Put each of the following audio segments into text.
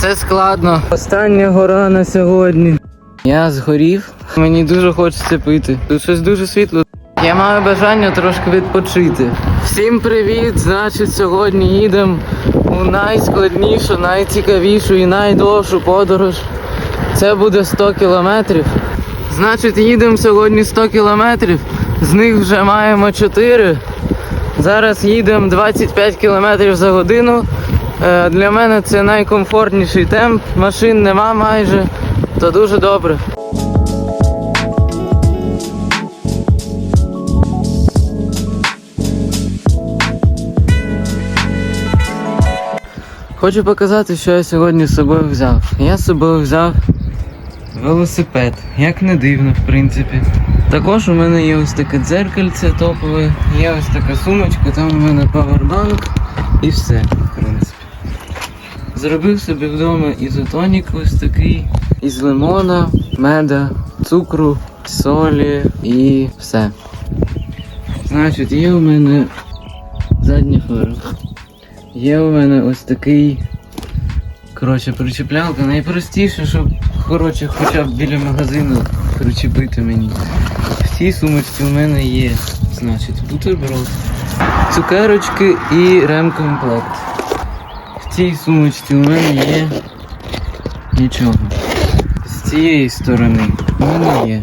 Це складно. Остання гора на сьогодні. Я згорів. Мені дуже хочеться пити. Тут щось дуже світло. Я маю бажання трошки відпочити. Всім привіт! Значить, сьогодні їдемо у найскладнішу, найцікавішу і найдовшу подорож. Це буде 100 кілометрів. Значить, їдемо сьогодні 100 кілометрів. З них вже маємо 4. Зараз їдемо 25 км за годину. Е, Для мене це найкомфортніший темп. Машин нема майже, то дуже добре. Хочу показати, що я сьогодні з собою взяв. Я з собою взяв велосипед, як не дивно, в принципі. Також у мене є ось таке дзеркальце топове, є ось така сумочка, там у мене павербанк і все. Зробив собі вдома ізотонік ось такий, із лимона, меда, цукру, солі і все. Значить, є у мене задня фара. Є у мене ось такий. Коротше, причеплялка. Найпростіше, щоб коротше, хоча б біля магазину причепити мені. В цій сумочці у мене є, значить, бутерброд, цукерочки і ремкомплект. Цій сумочці у мене є нічого. З цієї сторони у мене є.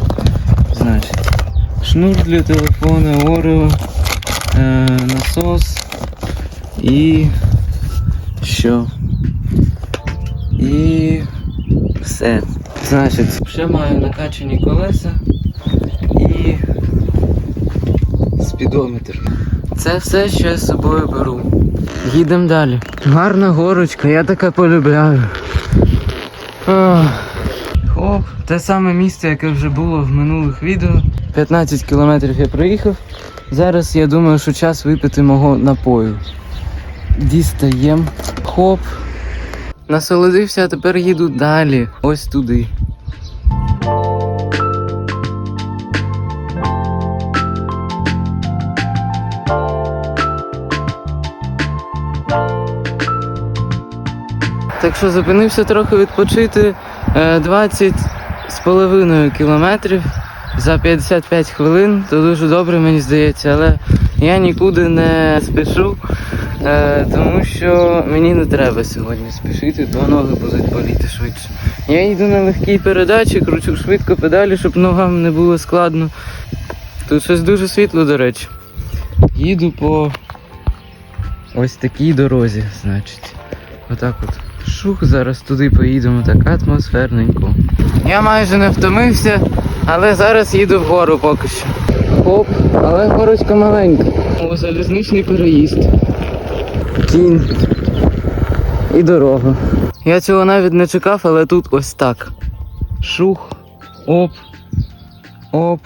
Значить, шнур для телефона, Орео, е, насос і що? І все. Значить, ще маю накачані колеса і спідометр. Це все, що я з собою беру. Їдемо далі. Гарна горочка, я таке полюбляю. Ах. Хоп, те саме місце, яке вже було в минулих відео. 15 кілометрів я проїхав. Зараз я думаю, що час випити мого напою. Дістаєм. Хоп. Насолодився, а тепер їду далі. Ось туди. Так що зупинився трохи відпочити е, 20 з половиною кілометрів за 55 хвилин. То дуже добре, мені здається, але я нікуди не спішу, е, тому що мені не треба сьогодні спішити, то ноги будуть боліти швидше. Я їду на легкій передачі, кручу швидко педалі, щоб ногам не було складно. Тут щось дуже світло, до речі. Їду по ось такій дорозі, значить. Отак от. Шух, зараз туди поїдемо, так атмосферненько. Я майже не втомився, але зараз їду вгору поки що. Хоп, але горочка маленька. О, залізничний переїзд. Кінь. І дорога. Я цього навіть не чекав, але тут ось так. Шух. Оп. Оп.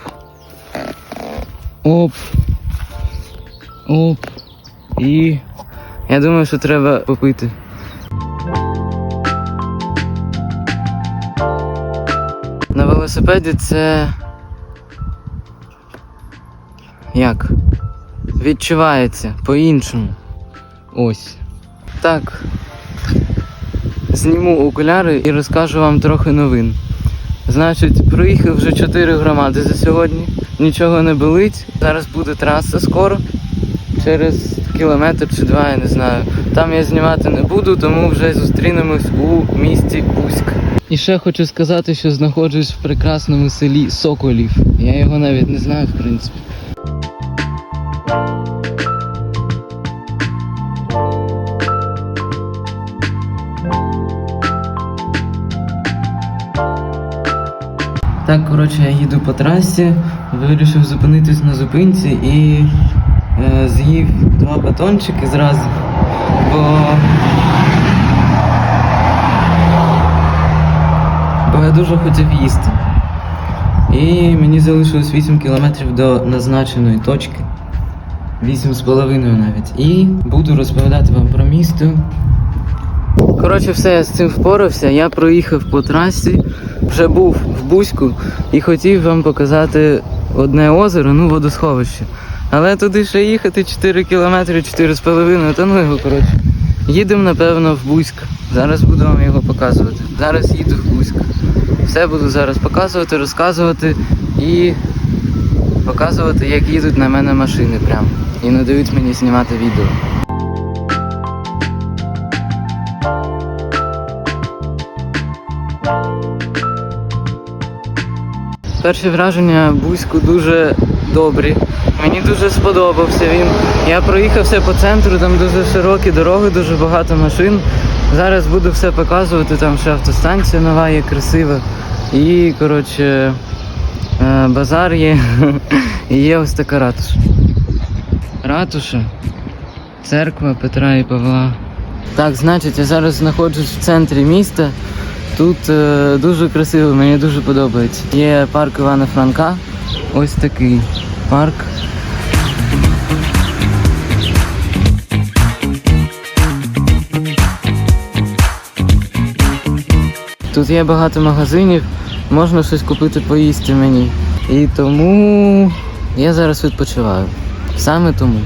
Оп. Оп. І я думаю, що треба попити. Велосипеді це. Як? Відчувається по-іншому. Ось. Так. Зніму окуляри і розкажу вам трохи новин. Значить, проїхав вже 4 громади за сьогодні. Нічого не болить. Зараз буде траса скоро. Через кілометр чи два, я не знаю. Там я знімати не буду, тому вже зустрінемось у місті Уськ. І ще хочу сказати, що знаходжусь в прекрасному селі Соколів. Я його навіть не знаю, в принципі. Так, коротше, я їду по трасі, вирішив зупинитись на зупинці і е, з'їв два батончики зразу, бо я дуже хотів їсти. І мені залишилось 8 кілометрів до назначеної точки. 8 з половиною навіть. І буду розповідати вам про місто. Коротше, все, я з цим впорався. Я проїхав по трасі, вже був в Бузьку і хотів вам показати одне озеро, ну водосховище. Але туди ще їхати 4 кілометри, 4,5, та ну його, коротше. Їдемо, напевно, в Бузьк. Зараз буду вам його показувати. Зараз їду в Бузьк. Все буду зараз показувати, розказувати і показувати, як їдуть на мене машини прямо. І не дають мені знімати відео. Перші враження Бузьку дуже добрі. Мені дуже сподобався він. Я проїхався по центру, там дуже широкі дороги, дуже багато машин. Зараз буду все показувати, там ще автостанція нова є, красива. І, коротше, е, базар є. І є ось така ратуша. Ратуша, церква Петра і Павла. Так, значить, я зараз знаходжусь в центрі міста. Тут е, дуже красиво, мені дуже подобається. Є парк Івана Франка. Ось такий парк. Тут є багато магазинів, можна щось купити поїсти мені. І тому я зараз відпочиваю. Саме тому.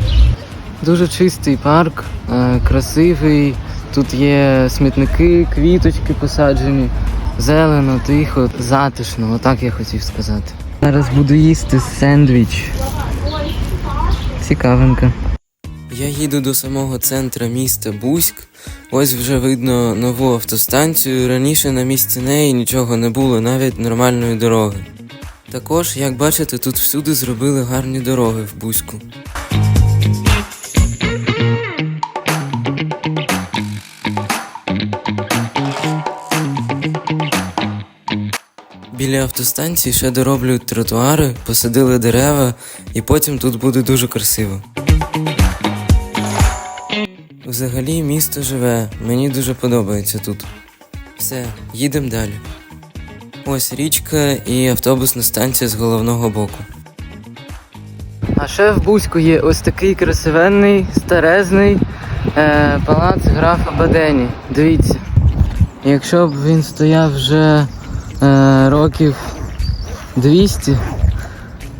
Дуже чистий парк, е, красивий. Тут є смітники, квіточки посаджені, зелено, тихо, затишно, отак я хотів сказати. Зараз буду їсти сендвіч. Цікавинка. Я їду до самого центра міста Бузьк. Ось вже видно нову автостанцію. Раніше на місці неї нічого не було, навіть нормальної дороги. Також, як бачите, тут всюди зробили гарні дороги в Бузьку. Біля автостанції ще дороблюють тротуари, посадили дерева, і потім тут буде дуже красиво. Взагалі місто живе, мені дуже подобається тут. Все, їдемо далі. Ось річка і автобусна станція з головного боку. А ще в Бузьку є ось такий красивенний, старезний е, палац графа Бадені. Дивіться. Якщо б він стояв вже е, років 200,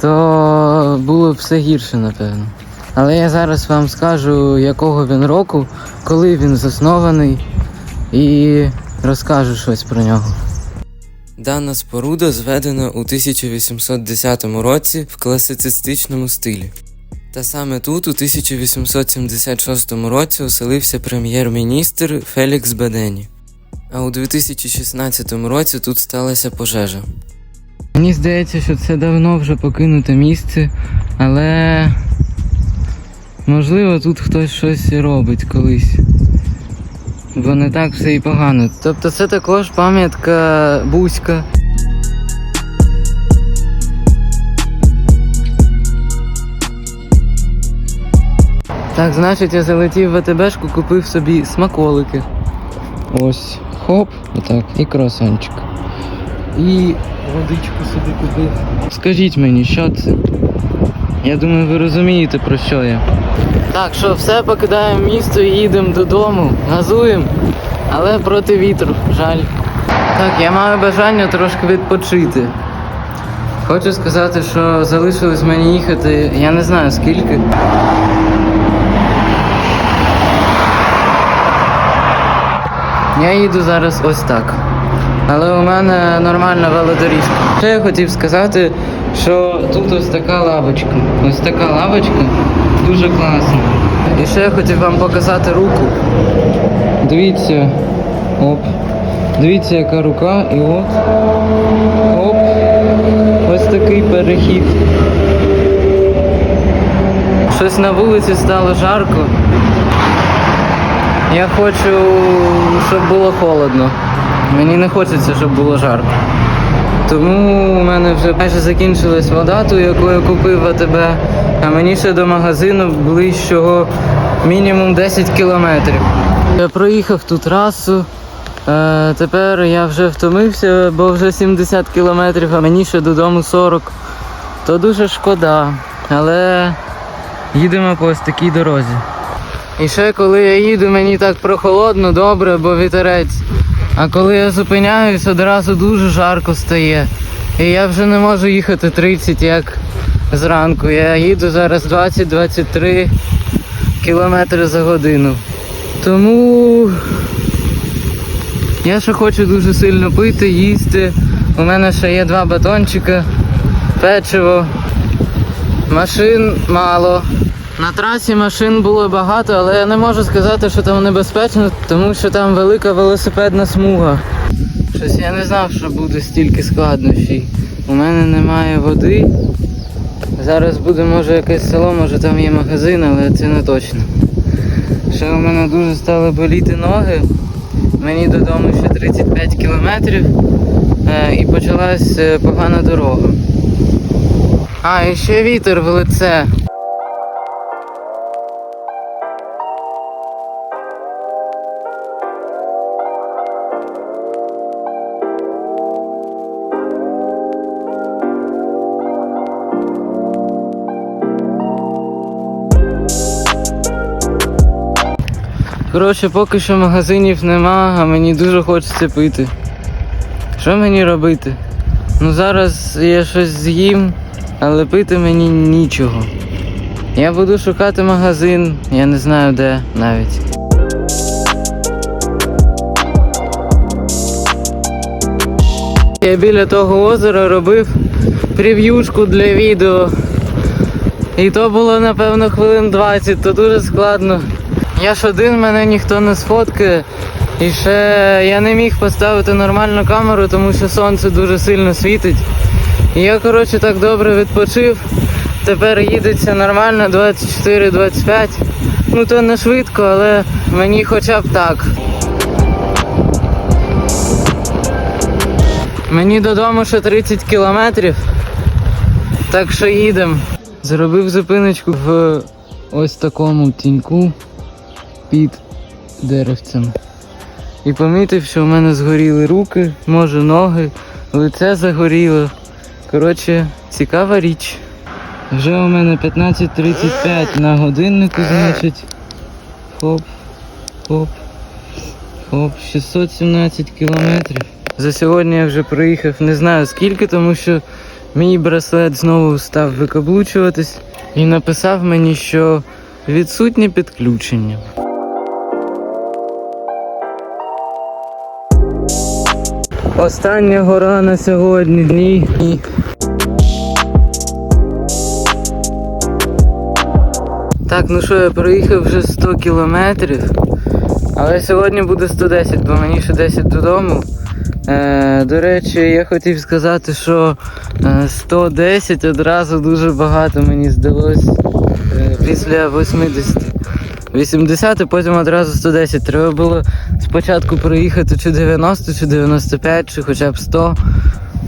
то було б все гірше, напевно. Але я зараз вам скажу, якого він року, коли він заснований, і розкажу щось про нього. Дана споруда зведена у 1810 році в класицистичному стилі. Та саме тут, у 1876 році, оселився прем'єр-міністр Фелікс Бадені. А у 2016 році тут сталася пожежа. Мені здається, що це давно вже покинуте місце, але можливо тут хтось щось робить колись. Бо не так все і погано. Тобто це також пам'ятка Бузька. Так, значить, я залетів в АТБшку, купив собі смаколики. Ось, хоп, отак, і кросончик. І водичку собі купив. Скажіть мені, що це? Я думаю, ви розумієте про що я. Так, що все покидаємо місто і їдемо додому, газуємо, але проти вітру, жаль. Так, я маю бажання трошки відпочити. Хочу сказати, що залишилось мені їхати, я не знаю скільки. Я їду зараз ось так. Але у мене нормальна велодоріжка. Ще я хотів сказати, що тут ось така лавочка. Ось така лавочка дуже класна. І ще я хотів вам показати руку. Дивіться. Оп. Дивіться, яка рука, і от. Оп. Ось такий перехід. Щось на вулиці стало жарко. Я хочу, щоб було холодно. Мені не хочеться, щоб було жарко. Тому у мене вже майже закінчилась вода, ту, яку я купив в АТБ, а мені ще до магазину ближчого мінімум 10 кілометрів. Я проїхав ту трасу. Е, тепер я вже втомився, бо вже 70 кілометрів, а мені ще додому 40. То дуже шкода. Але їдемо по ось такій дорозі. І ще коли я їду, мені так прохолодно, добре, бо вітерець. А коли я зупиняюсь, одразу дуже жарко стає. І я вже не можу їхати 30, як зранку. Я їду зараз 20-23 кілометри за годину. Тому я ще хочу дуже сильно пити, їсти. У мене ще є два батончика, печиво, машин мало. На трасі машин було багато, але я не можу сказати, що там небезпечно, тому що там велика велосипедна смуга. Щось я не знав, що буде стільки складнощів. У мене немає води. Зараз буде може якесь село, може там є магазин, але це не точно. Ще у мене дуже стали боліти ноги. Мені додому ще 35 кілометрів е, і почалась е, погана дорога. А, і ще вітер в лице. Коротше, поки що магазинів нема, а мені дуже хочеться пити. Що мені робити? Ну зараз я щось з'їм, але пити мені нічого. Я буду шукати магазин, я не знаю де навіть. Я біля того озера робив прев'юшку для відео. І то було напевно хвилин 20, то дуже складно. Я ж один, мене ніхто не сфоткає. І ще я не міг поставити нормальну камеру, тому що сонце дуже сильно світить. І я, коротше, так добре відпочив. Тепер їдеться нормально 24-25. Ну то не швидко, але мені хоча б так. Мені додому ще 30 кілометрів. Так що їдемо. Зробив зупиночку в ось такому тіньку під деревцем. І помітив, що в мене згоріли руки, може ноги, лице загоріло. Коротше, цікава річ. Вже у мене 15.35 на годиннику, значить. Хоп, хоп, хоп, 617 кілометрів. За сьогодні я вже проїхав не знаю скільки, тому що мій браслет знову став викаблучуватись і написав мені, що відсутнє підключення. Остання гора на сьогодні дні. І... Так, ну що, я проїхав вже 100 кілометрів. Але сьогодні буде 110, бо мені ще 10 додому. Е, до речі, я хотів сказати, що е, 110 одразу дуже багато мені здалось е, після 80. 80, і потім одразу 110. Треба було спочатку проїхати чи 90, чи 95, чи хоча б 100.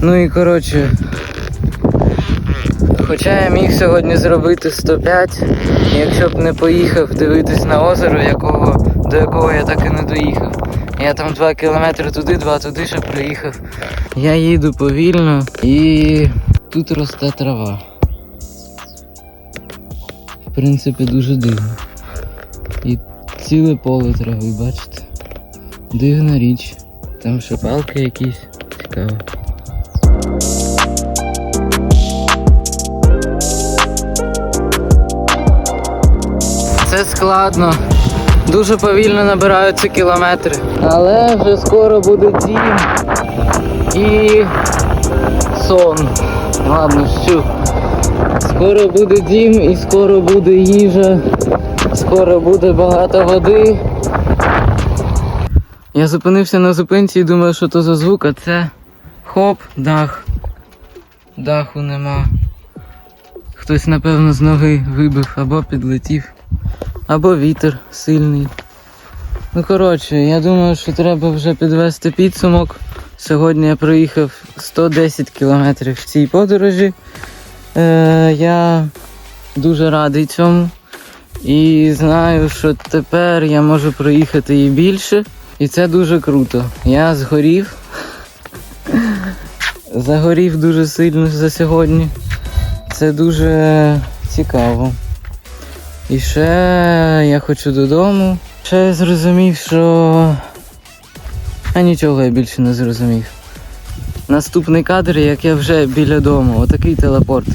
Ну і коротше. Хоча я міг сьогодні зробити 105, якщо б не поїхав дивитись на озеро, якого, до якого я так і не доїхав. Я там 2 кілометри туди, 2 туди ще проїхав. Я їду повільно і тут росте трава. В принципі, дуже дивно. Ціле поле трави, бачите? Дивна річ. Там ще палки якісь. Цікаво. Це складно. Дуже повільно набираються кілометри. Але вже скоро буде дім і сон. Ладно, що. Скоро буде дім і скоро буде їжа. Скоро буде багато води. Я зупинився на зупинці і думаю, що то за звук, а це хоп, дах. Даху нема. Хтось, напевно, з ноги вибив або підлетів, або вітер сильний. Ну, коротше, я думаю, що треба вже підвести підсумок. Сьогодні я проїхав 110 кілометрів в цій подорожі. Е, я дуже радий цьому. І знаю, що тепер я можу проїхати і більше. І це дуже круто. Я згорів. Загорів дуже сильно за сьогодні. Це дуже цікаво. І ще я хочу додому. Ще я зрозумів, що. А нічого я більше не зрозумів. Наступний кадр, як я вже біля дому, отакий телепорт.